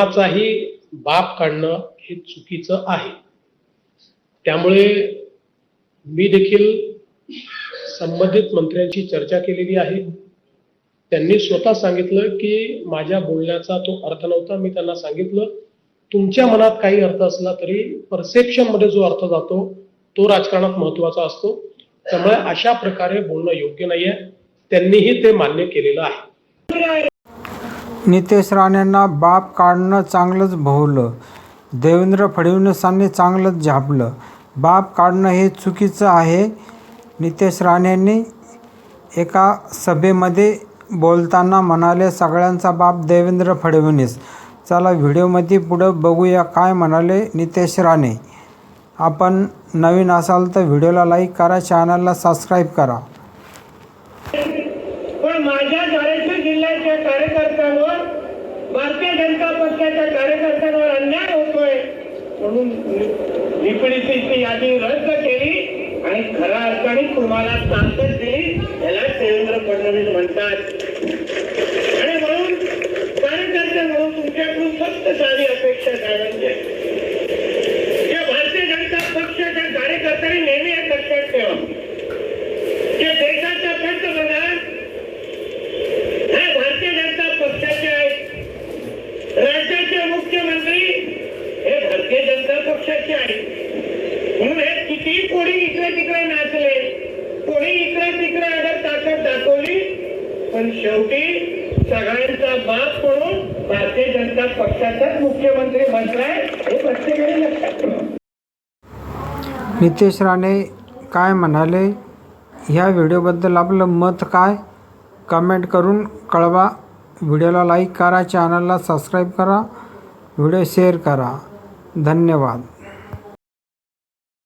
कोणाचाही बाप काढणं हे चुकीचं आहे. त्यामुळे मी देखील संबंधित मंत्र्यांशी चर्चा केलेली आहे. त्यांनी स्वतः सांगितलं की माझ्या बोलण्याचा तो अर्थ नव्हता. मी त्यांना सांगितलं तुमच्या मनात काही अर्थ असला तरी परसेप्शनमध्ये जो अर्थ जातो तो राजकारणात महत्त्वाचा असतो. त्यामुळे अशा प्रकारे बोलणं योग्य नाहीये. त्यांनीही ते मान्य केलेलं आहे. नितेश राणेंना बाप काढणं चांगलंच भोवलं. देवेंद्र फडणवीसांनी चांगलंच झापलं. बाप काढणं हे चुकीचं आहे. नितेश राणेंनी एका सभेमध्ये बोलताना म्हणाले सगळ्यांचा बाप देवेंद्र फडणवीस. चला व्हिडिओमध्ये पुढं बघूया काय म्हणाले नितेश राणे. आपण नवीन असाल तर व्हिडिओला लाईक करा चॅनलला सबस्क्राईब करा. माझ्या धाराशिव जिल्ह्याच्या कार्यकर्त्यांवर भारतीय जनता पक्षाच्या कार्यकर्त्यांवर अन्याय होतोय म्हणून निपडीची यादी रद्द केली आणि खऱ्या अर्थाने तुम्हाला ताकद दिली याला देवेंद्र फडणवीस म्हणतात. आणि म्हणून कार्यकर्ते म्हणून तुमच्याकडून फक्त साधी अपेक्षा काय म्हणजे या भारतीय जनता पक्षाच्या कार्यकर्त्यांनी नेहमी एक लक्षात ठेवा जे देशाच्या पंतप्रधान हे भारतीय जनता पक्षाचे आहेत राज्याचे मुख्यमंत्री हे भारतीय जनता पक्षाचे आहे. म्हणून हे किती कोणी इकडे तिकडे नाचले कोणी इकडे तिकडे अगर ताकद दाखवली पण शेवटी सगळ्यांचा बाप म्हणून भारतीय जनता पक्षाचाच मुख्यमंत्री म्हटलाय हे प्रत्येकाने लक्षात नितेश राणे काय म्हणाले? ह्या व्हिडिओबद्दल आपलं मत काय? कमेंट करून कळवा. व्हिडिओला लाईक करा चॅनलला सबस्क्राईब करा. व्हिडिओ शेअर करा. धन्यवाद.